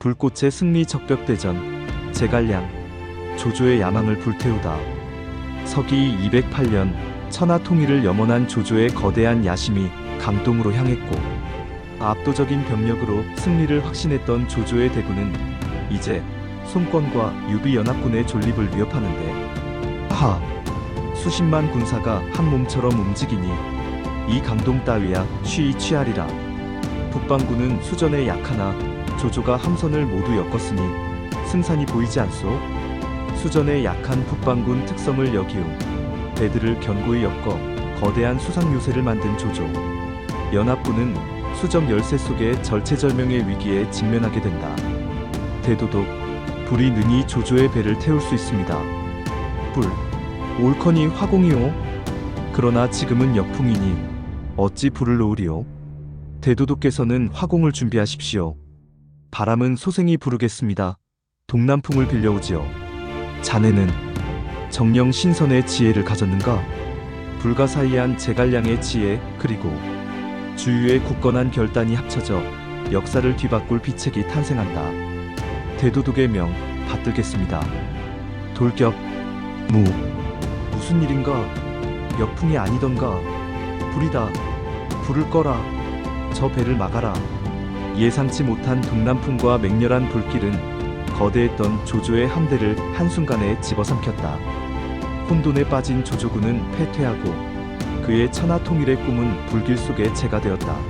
불꽃의 승리 적벽대전 제갈량 조조의 야망을 불태우다. 서기 208년 천하 통일을 염원한 조조의 거대한 야심이 강동으로 향했고 압도적인 병력으로 승리를 확신했던 조조의 대군은 이제 송권과 유비 연합군의 존립을 위협하는데 하! 수십만 군사가 한 몸처럼 움직이니 이 강동 따위야 쉬이 취하리라. 북방군은 수전에 약하나 조조가 함선을 모두 엮었으니 승산이 보이지 않소. 수전에 약한 북방군 특성을 여기움 배들을 견고히 엮어 거대한 수상 요새를 만든 조조. 연합군은 수정 열세 속의 절체절명의 위기에 직면하게 된다. 대도독 불이 능히 조조의 배를 태울 수 있습니다. 불 옳거니 화공이오? 그러나 지금은 역풍이니 어찌 불을 놓으리오? 대도독께서는 화공을 준비하십시오 바람은 소생이 부르겠습니다 동남풍을 빌려오지요 자네는 정령 신선의 지혜를 가졌는가? 불가사의한 제갈량의 지혜 그리고 주유의 굳건한 결단이 합쳐져 역사를 뒤바꿀 비책이 탄생한다. 대도독의 명 받들겠습니다. 돌격 무 무슨 일인가? 역풍이 아니던가? 불이다. 불을 꺼라. 저 배를 막아라. 예상치 못한 동남풍과 맹렬한 불길은 거대했던 조조의 함대를 한순간에 집어삼켰다. 혼돈에 빠진 조조군은 패퇴하고 그의 천하 통일의 꿈은 불길 속에 재가 되었다.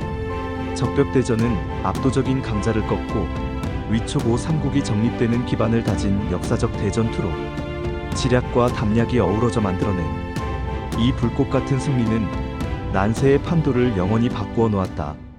적벽대전은 압도적인 강자를 꺾고 위초고 삼국이 정립되는 기반을 다진 역사적 대전투로 지략과 담략이 어우러져 만들어낸 이 불꽃 같은 승리는 난세의 판도를 영원히 바꾸어 놓았다.